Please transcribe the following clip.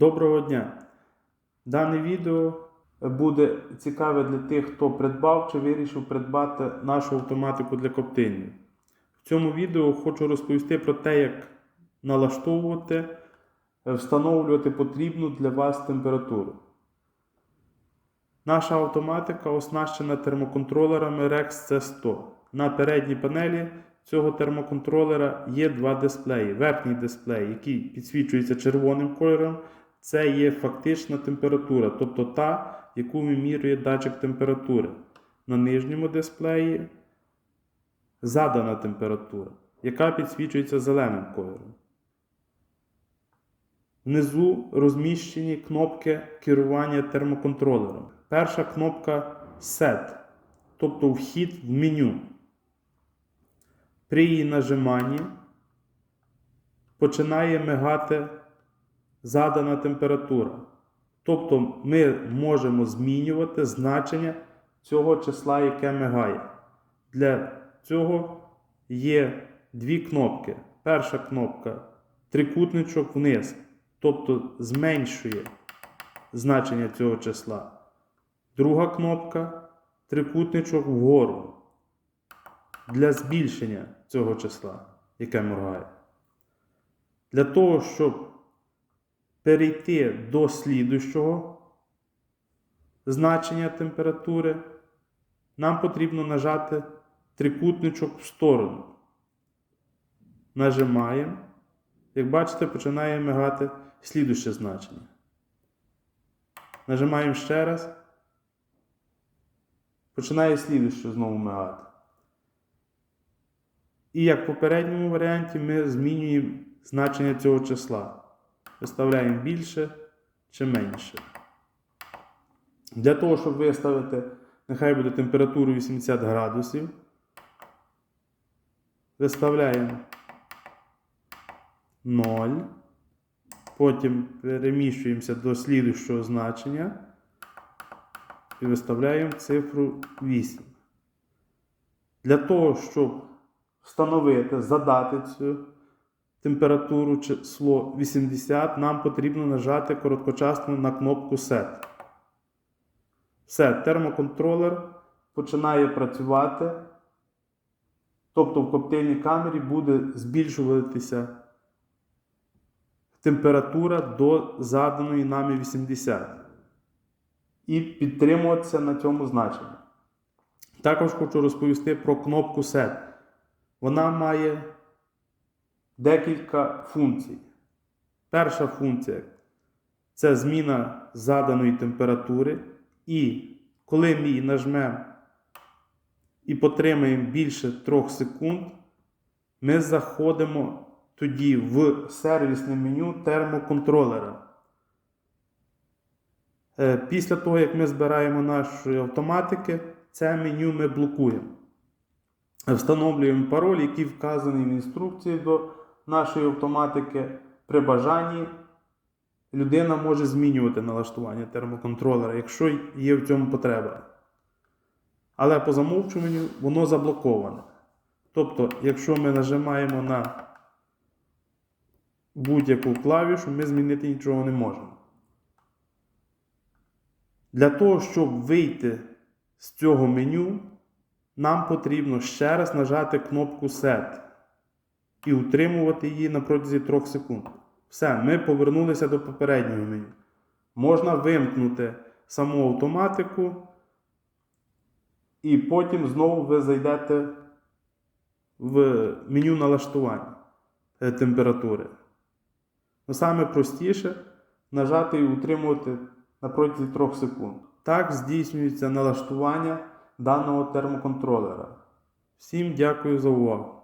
Доброго дня! Дане відео буде цікаве для тих, хто придбав чи вирішив придбати нашу автоматику для коптильні. В цьому відео хочу розповісти про те, як налаштовувати, е, встановлювати потрібну для вас температуру. Наша автоматика оснащена термоконтролерами Rex C100. На передній панелі цього термоконтролера є два дисплеї. Верхній дисплей, який підсвічується червоним кольором, це є фактична температура, тобто та, яку вимірює датчик температури. На нижньому дисплеї задана температура, яка підсвічується зеленим кольором. Внизу розміщені кнопки керування термоконтролером. Перша кнопка Set, тобто вхід в меню. При її нажиманні починає мигати задана температура. Тобто ми можемо змінювати значення цього числа, яке мигає. Для цього є дві кнопки. Перша кнопка трикутничок вниз, тобто зменшує значення цього числа. Друга кнопка трикутничок вгору для збільшення цього числа, яке моргає. Для того, щоб перейти до слідущого значення температури, нам потрібно нажати трикутничок в сторону. Нажимаємо. Як бачите, починає мигати слідуще значення. Нажимаємо ще раз. Починає слідуще знову мигати. І як в попередньому варіанті ми змінюємо значення цього числа. Виставляємо більше чи менше. Для того, щоб виставити, нехай буде температуру 80 градусів, виставляємо 0. Потім переміщуємося до слідущого значення і виставляємо цифру 8. Для того, щоб встановити, задати цю температуру число 80, нам потрібно нажати короткочасно на кнопку Set. Все, термоконтролер починає працювати. Тобто в коптильній камері буде збільшуватися температура до заданої нами 80. І підтримуватися на цьому значенні. Також хочу розповісти про кнопку Set. Вона має декілька функцій. Перша функція це зміна заданої температури. І коли ми її нажмемо і потримаємо більше 3 секунд, ми заходимо тоді в сервісне меню термоконтролера. Е, Після того, як ми збираємо наші автоматики, це меню ми блокуємо. Встановлюємо пароль, який вказаний в інструкції до нашої автоматики. При бажанні людина може змінювати налаштування термоконтролера, якщо є в цьому потреба. Але по замовчуванню воно заблоковане. Тобто, якщо ми нажимаємо на будь-яку клавішу, ми змінити нічого не можемо. Для того, щоб вийти з цього меню, нам потрібно ще раз нажати кнопку Set і утримувати її на протязі 3 секунд. Все, ми повернулися до попереднього меню. Можна вимкнути саму автоматику, і потім знову ви зайдете в меню налаштування е, температури. Ну, саме простіше нажати і утримувати на протязі 3 секунд. Так здійснюється налаштування даного термоконтролера. Всім дякую за увагу!